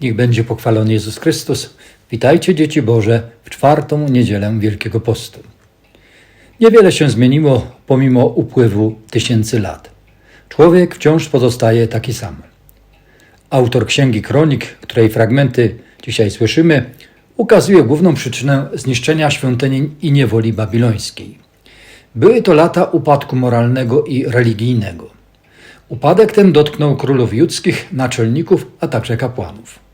Niech będzie pochwalony Jezus Chrystus. Witajcie, dzieci Boże, w czwartą niedzielę Wielkiego Postu. Niewiele się zmieniło pomimo upływu tysięcy lat. Człowiek wciąż pozostaje taki sam. Autor Księgi Kronik, której fragmenty dzisiaj słyszymy, ukazuje główną przyczynę zniszczenia świątyni i niewoli babilońskiej. Były to lata upadku moralnego i religijnego. Upadek ten dotknął królów judzkich, naczelników, a także kapłanów.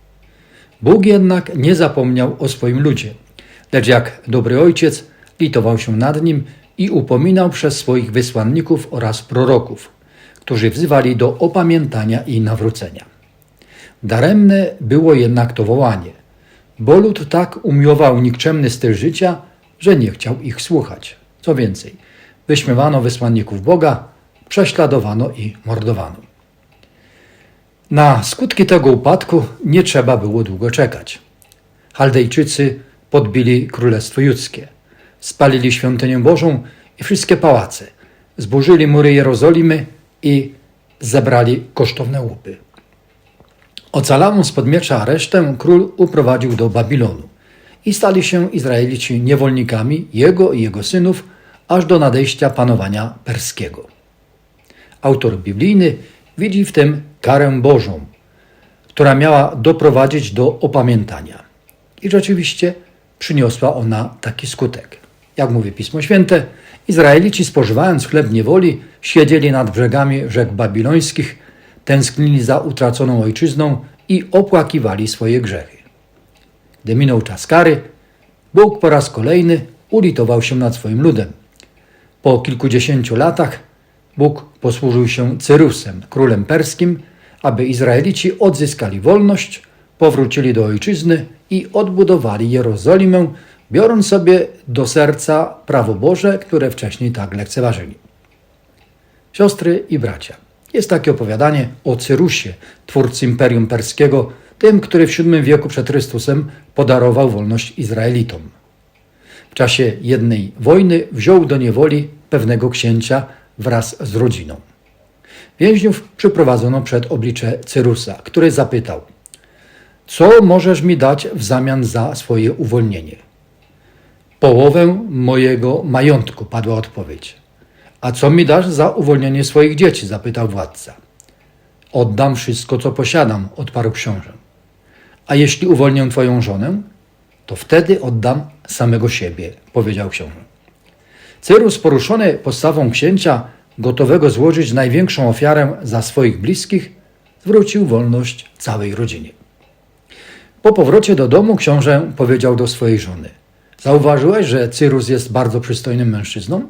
Bóg jednak nie zapomniał o swoim ludzie, lecz jak dobry ojciec litował się nad nim i upominał przez swoich wysłanników oraz proroków, którzy wzywali do opamiętania i nawrócenia. Daremne było jednak to wołanie, bo lud tak umiłował nikczemny styl życia, że nie chciał ich słuchać. Co więcej, wyśmiewano wysłanników Boga, prześladowano i mordowano. Na skutki tego upadku nie trzeba było długo czekać. Chaldejczycy podbili królestwo judzkie, spalili świątynię Bożą i wszystkie pałace, zburzyli mury Jerozolimy i zebrali kosztowne łupy. Ocalałą spod miecza resztę król uprowadził do Babilonu i stali się Izraelici niewolnikami jego i jego synów aż do nadejścia panowania perskiego. Autor biblijny widzi w tym karę Bożą, która miała doprowadzić do opamiętania. I rzeczywiście przyniosła ona taki skutek. Jak mówi Pismo Święte, Izraelici spożywając chleb niewoli, siedzieli nad brzegami rzek babilońskich, tęsknili za utraconą ojczyzną i opłakiwali swoje grzechy. Gdy minął czas kary, Bóg po raz kolejny ulitował się nad swoim ludem. Po kilkudziesięciu latach Bóg posłużył się Cyrusem, królem perskim, aby Izraelici odzyskali wolność, powrócili do ojczyzny i odbudowali Jerozolimę, biorąc sobie do serca prawo Boże, które wcześniej tak lekceważyli. Siostry i bracia, jest takie opowiadanie o Cyrusie, twórcy Imperium Perskiego, tym, który w VII wieku przed Chrystusem podarował wolność Izraelitom. W czasie jednej wojny wziął do niewoli pewnego księcia wraz z rodziną. Więźniów przyprowadzono przed oblicze Cyrusa, który zapytał: Co możesz mi dać w zamian za swoje uwolnienie? Połowę mojego majątku, padła odpowiedź. A co mi dasz za uwolnienie swoich dzieci? zapytał władca. Oddam wszystko, co posiadam, odparł książę. A jeśli uwolnię twoją żonę, to wtedy oddam samego siebie, powiedział książę. Cyrus, poruszony postawą księcia, gotowego złożyć największą ofiarę za swoich bliskich, zwrócił wolność całej rodzinie. Po powrocie do domu książę powiedział do swojej żony: Zauważyłeś, że Cyrus jest bardzo przystojnym mężczyzną?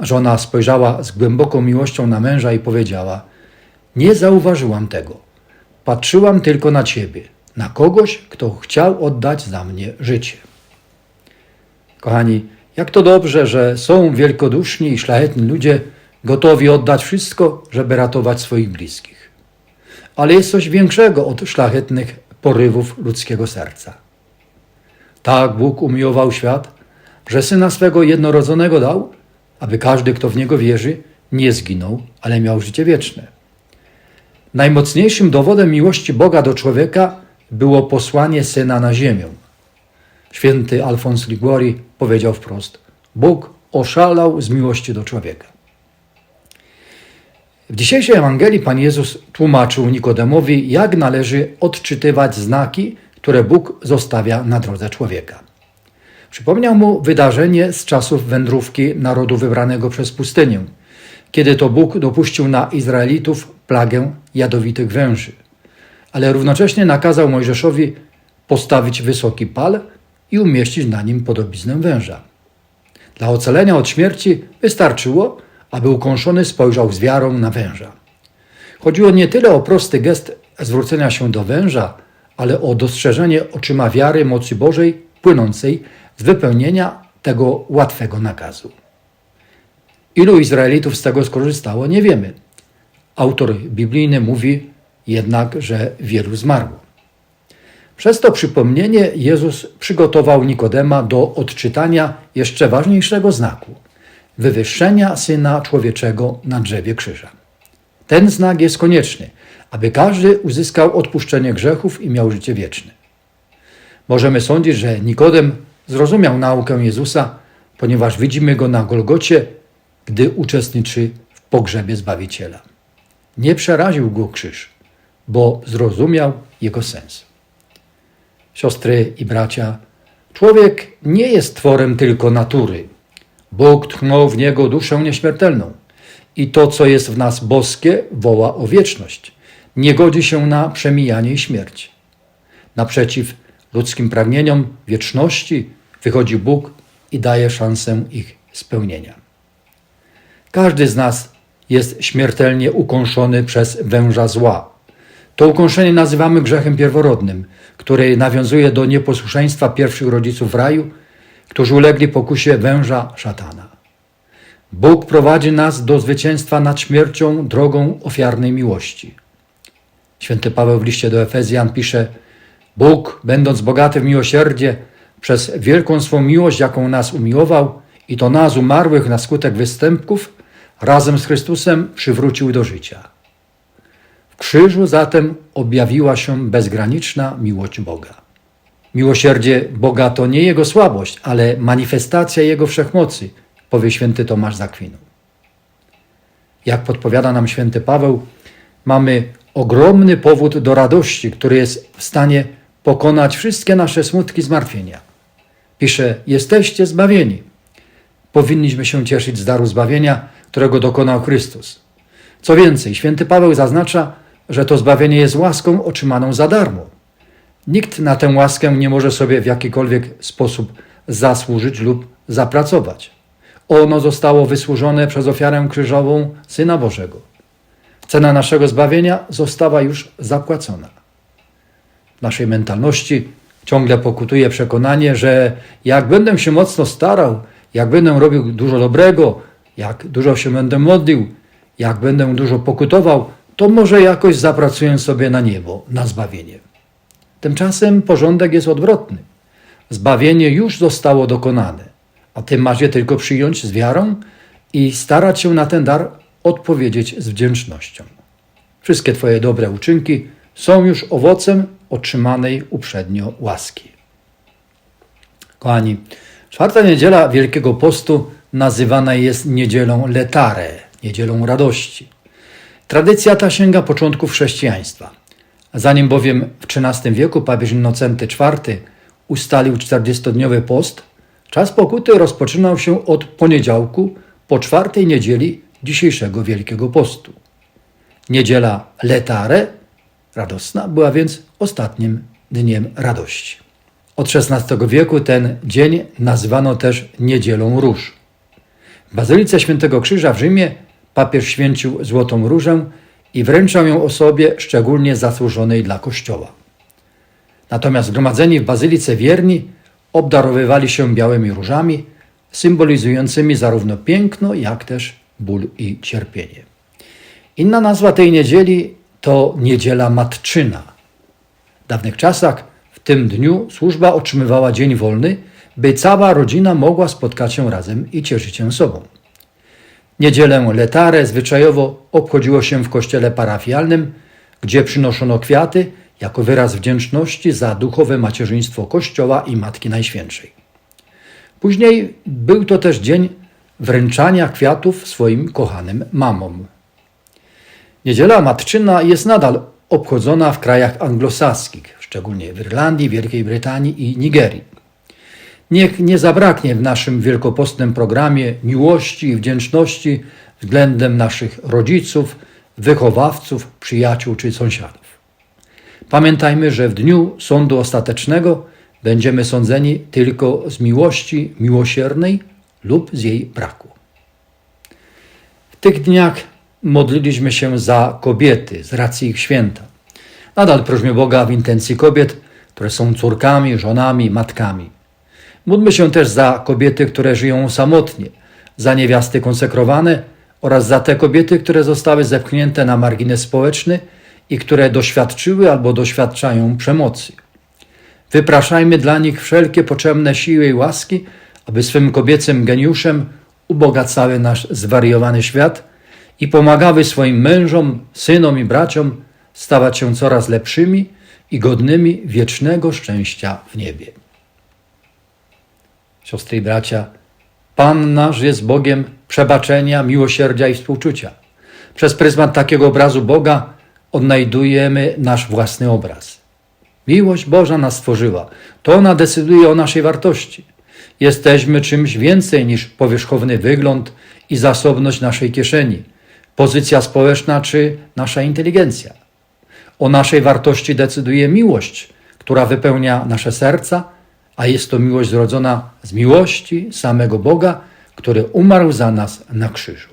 Żona spojrzała z głęboką miłością na męża i powiedziała: Nie zauważyłam tego. Patrzyłam tylko na ciebie, na kogoś, kto chciał oddać za mnie życie. Kochani, jak to dobrze, że są wielkoduszni i szlachetni ludzie gotowi oddać wszystko, żeby ratować swoich bliskich. Ale jest coś większego od szlachetnych porywów ludzkiego serca. Tak Bóg umiłował świat, że syna swego jednorodzonego dał, aby każdy, kto w niego wierzy, nie zginął, ale miał życie wieczne. Najmocniejszym dowodem miłości Boga do człowieka było posłanie syna na ziemię. Święty Alfons Liguori powiedział wprost: Bóg oszalał z miłości do człowieka. W dzisiejszej Ewangelii Pan Jezus tłumaczył Nikodemowi, jak należy odczytywać znaki, które Bóg zostawia na drodze człowieka. Przypomniał mu wydarzenie z czasów wędrówki narodu wybranego przez pustynię, kiedy to Bóg dopuścił na Izraelitów plagę jadowitych węży, ale równocześnie nakazał Mojżeszowi postawić wysoki pal i umieścić na nim podobiznę węża. Dla ocalenia od śmierci wystarczyło, aby ukąszony spojrzał z wiarą na węża. Chodziło nie tyle o prosty gest zwrócenia się do węża, ale o dostrzeżenie oczyma wiary mocy Bożej płynącej z wypełnienia tego łatwego nakazu. Ilu Izraelitów z tego skorzystało, nie wiemy. Autor biblijny mówi jednak, że wielu zmarło. Przez to przypomnienie Jezus przygotował Nikodema do odczytania jeszcze ważniejszego znaku wywyższenia Syna Człowieczego na drzewie krzyża. Ten znak jest konieczny, aby każdy uzyskał odpuszczenie grzechów i miał życie wieczne. Możemy sądzić, że Nikodem zrozumiał naukę Jezusa, ponieważ widzimy go na Golgocie, gdy uczestniczy w pogrzebie Zbawiciela. Nie przeraził go krzyż, bo zrozumiał jego sens. Siostry i bracia, człowiek nie jest tworem tylko natury. Bóg tchnął w niego duszę nieśmiertelną i to, co jest w nas boskie, woła o wieczność. Nie godzi się na przemijanie i śmierć. Naprzeciw ludzkim pragnieniom wieczności wychodzi Bóg i daje szansę ich spełnienia. Każdy z nas jest śmiertelnie ukąszony przez węża zła. To ukąszenie nazywamy grzechem pierworodnym, który nawiązuje do nieposłuszeństwa pierwszych rodziców w raju, którzy ulegli pokusie węża szatana. Bóg prowadzi nas do zwycięstwa nad śmiercią drogą ofiarnej miłości. Święty Paweł w liście do Efezjan pisze: Bóg, będąc bogaty w miłosierdzie, przez wielką swą miłość, jaką nas umiłował, i to nas umarłych na skutek występków, razem z Chrystusem przywrócił do życia. W krzyżu zatem objawiła się bezgraniczna miłość Boga. Miłosierdzie Boga to nie Jego słabość, ale manifestacja Jego wszechmocy, powie święty Tomasz Zakwinu. Jak podpowiada nam święty Paweł, mamy ogromny powód do radości, który jest w stanie pokonać wszystkie nasze smutki zmartwienia. Pisze: Jesteście zbawieni. Powinniśmy się cieszyć z daru zbawienia, którego dokonał Chrystus. Co więcej, święty Paweł zaznacza, że to zbawienie jest łaską otrzymaną za darmo. Nikt na tę łaskę nie może sobie w jakikolwiek sposób zasłużyć lub zapracować. Ono zostało wysłużone przez ofiarę krzyżową Syna Bożego. Cena naszego zbawienia została już zapłacona. W naszej mentalności ciągle pokutuje przekonanie, że jak będę się mocno starał, jak będę robił dużo dobrego, jak dużo się będę modlił, jak będę dużo pokutował, to może jakoś zapracuję sobie na niebo, na zbawienie. Tymczasem porządek jest odwrotny. Zbawienie już zostało dokonane, a ty masz je tylko przyjąć z wiarą i starać się na ten dar odpowiedzieć z wdzięcznością. Wszystkie Twoje dobre uczynki są już owocem otrzymanej uprzednio łaski. Kochani, czwarta niedziela Wielkiego Postu nazywana jest niedzielą letare, niedzielą radości. Tradycja ta sięga początków chrześcijaństwa. Zanim bowiem w XIII wieku papież Innocenty IV ustalił 40-dniowy post, czas pokuty rozpoczynał się od poniedziałku po czwartej niedzieli dzisiejszego Wielkiego Postu. Niedziela letare, radosna, była więc ostatnim dniem radości. Od XVI wieku ten dzień nazywano też Niedzielą Róż. W Bazylice Świętego Krzyża w Rzymie papież święcił Złotą Różę i wręczał ją osobie szczególnie zasłużonej dla Kościoła. Natomiast zgromadzeni w Bazylice wierni obdarowywali się białymi różami, symbolizującymi zarówno piękno, jak też ból i cierpienie. Inna nazwa tej niedzieli to Niedziela Matczyna. W dawnych czasach w tym dniu służba otrzymywała dzień wolny, by cała rodzina mogła spotkać się razem i cieszyć się sobą. Niedzielę letare zwyczajowo obchodziło się w kościele parafialnym, gdzie przynoszono kwiaty jako wyraz wdzięczności za duchowe macierzyństwo Kościoła i Matki Najświętszej. Później był to też dzień wręczania kwiatów swoim kochanym mamom. Niedziela Matczyna jest nadal obchodzona w krajach anglosaskich, szczególnie w Irlandii, Wielkiej Brytanii i Nigerii. Niech nie zabraknie w naszym wielkopostnym programie miłości i wdzięczności względem naszych rodziców, wychowawców, przyjaciół czy sąsiadów. Pamiętajmy, że w dniu sądu ostatecznego będziemy sądzeni tylko z miłości miłosiernej lub z jej braku. W tych dniach modliliśmy się za kobiety z racji ich święta. Nadal prośmy Boga w intencji kobiet, które są córkami, żonami, matkami. Módlmy się też za kobiety, które żyją samotnie, za niewiasty konsekrowane oraz za te kobiety, które zostały zepchnięte na margines społeczny i które doświadczyły albo doświadczają przemocy. Wypraszajmy dla nich wszelkie potrzebne siły i łaski, aby swym kobiecym geniuszem ubogacały nasz zwariowany świat i pomagały swoim mężom, synom i braciom stawać się coraz lepszymi i godnymi wiecznego szczęścia w niebie. Siostry i bracia, Pan nasz jest Bogiem przebaczenia, miłosierdzia i współczucia. Przez pryzmat takiego obrazu Boga odnajdujemy nasz własny obraz. Miłość Boża nas stworzyła. To ona decyduje o naszej wartości. Jesteśmy czymś więcej niż powierzchowny wygląd i zasobność naszej kieszeni, pozycja społeczna czy nasza inteligencja. O naszej wartości decyduje miłość, która wypełnia nasze serca, a jest to miłość zrodzona z miłości samego Boga, który umarł za nas na krzyżu.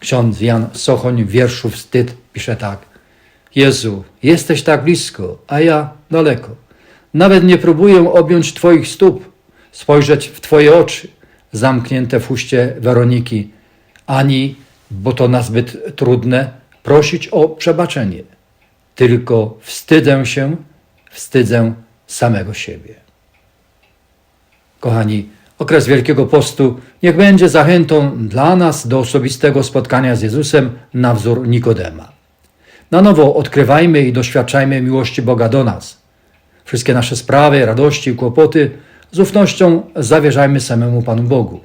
Ksiądz Jan Sochoń w wierszu Wstyd pisze tak. Jezu, jesteś tak blisko, a ja daleko. Nawet nie próbuję objąć Twoich stóp, spojrzeć w Twoje oczy, zamknięte w uście Weroniki, ani, bo to nazbyt trudne, prosić o przebaczenie. Tylko wstydzę się, wstydzę samego siebie. Kochani, okres Wielkiego Postu niech będzie zachętą dla nas do osobistego spotkania z Jezusem na wzór Nikodema. Na nowo odkrywajmy i doświadczajmy miłości Boga do nas. Wszystkie nasze sprawy, radości i kłopoty z ufnością zawierzajmy samemu Panu Bogu.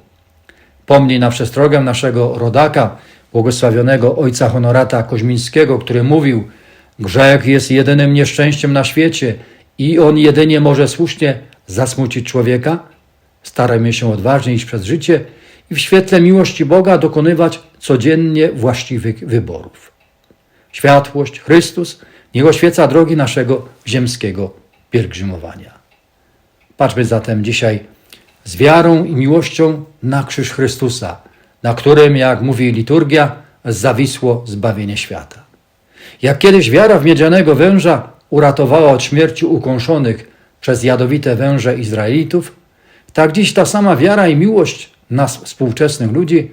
Pomnij na przestrogę naszego rodaka, błogosławionego ojca Honorata Koźmińskiego, który mówił: Grzech jest jedynym nieszczęściem na świecie i on jedynie może słusznie zasmucić człowieka. Starajmy się odważnie iść przez życie i w świetle miłości Boga dokonywać codziennie właściwych wyborów. Światłość, Chrystus, niech oświeca drogi naszego ziemskiego pielgrzymowania. Patrzmy zatem dzisiaj z wiarą i miłością na krzyż Chrystusa, na którym, jak mówi liturgia, zawisło zbawienie świata. Jak kiedyś wiara w miedzianego węża uratowała od śmierci ukąszonych przez jadowite węże Izraelitów, tak dziś ta sama wiara i miłość nas, współczesnych ludzi,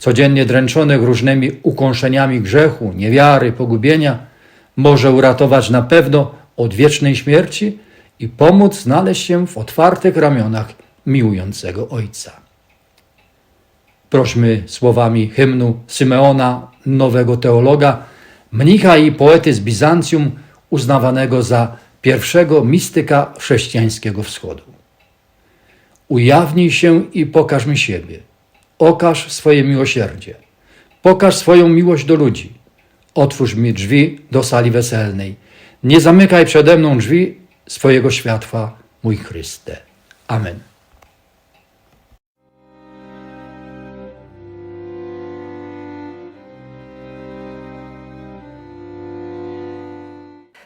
codziennie dręczonych różnymi ukąszeniami grzechu, niewiary, pogubienia, może uratować na pewno od wiecznej śmierci i pomóc znaleźć się w otwartych ramionach miłującego Ojca. Prośmy słowami hymnu Symeona, nowego teologa, mnicha i poety z Bizancjum, uznawanego za pierwszego mistyka chrześcijańskiego wschodu. Ujawnij się i pokaż mi siebie. Okaż swoje miłosierdzie. Pokaż swoją miłość do ludzi. Otwórz mi drzwi do sali weselnej. Nie zamykaj przede mną drzwi swojego światła, mój Chryste. Amen.